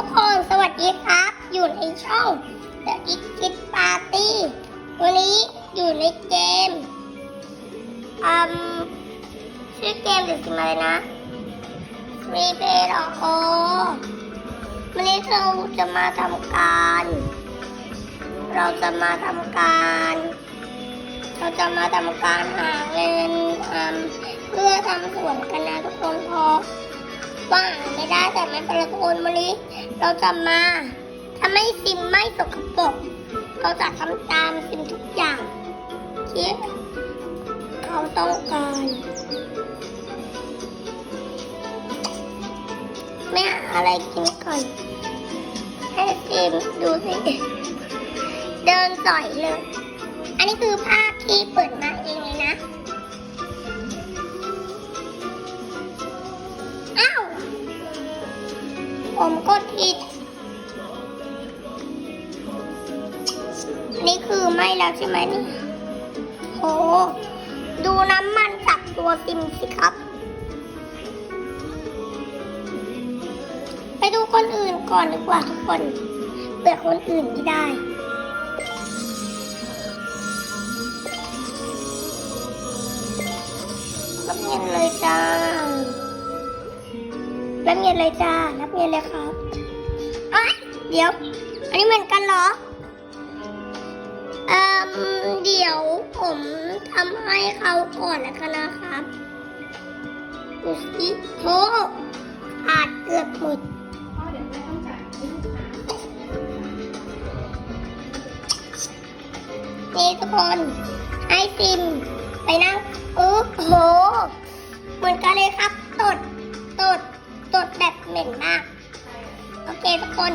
ทุกคนสวัสดีครับ อยู่ในช่อง The i t Kid Party วันนี้อยู่ในเกมอืมชื่อเกมเดี๋ยวสิมาเลยนะ Free Play หรอโอวันนี้เราจะมาทำการ เราจะมาทำการ เราจะมาทำการหาเงินเพื่อทำสวนกันนะทุกคนพราะ ว่าไม่ได้แต่ไม่เป็นไรทุกคนวันนี้ เราจะมาทำให้ซิมไม่สกปรกเราจะทำตามซิมทุกอย่างที่เขาต้องการไม่อะไรกินก่อนให้ซิมดูสิเดินสอยเลย อันนี้คือภาพที่เปิดมา ผมกดผิด นี่คือไม่แล้วใช่ไหมนี่โห ดูน้ำมันจากตัวซิมสิครับ ไปดูคนอื่นก่อนดีกว่าทุกคนเผื่อคนอื่นที่ได้รับเงินเลยจ้า รับเงินเลยจ้า รับเงินเลยครับเอ้ยเดี๋ยว อันนี้เหมือนกันเหรอเอ่มเดี๋ยวผมทำให้เขาก่อนนะคะนะครับดูสิโถขาดเกือบหมดพ่อเดี๋ยวแม่ต้องจ่ายให้ลูกค้านี่ทุกคนให้ซิม ไปนั่งโอ้โห เหมือนกันเลยครับ เหม็นมาก โอเคทุกคน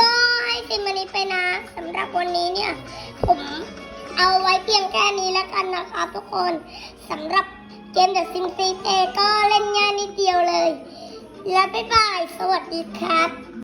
ก็ให้ซิมวันนี้ไปนะสำหรับวันนี้เนี่ย ผมเอาไว้เพียงแค่นี้แล้วกันนะครับทุกคนสำหรับเกมเดอะซิมซีเอก็เล่นง่ายนิดเดียวเลย แล้วบ๊ายบาย สวัสดีครับ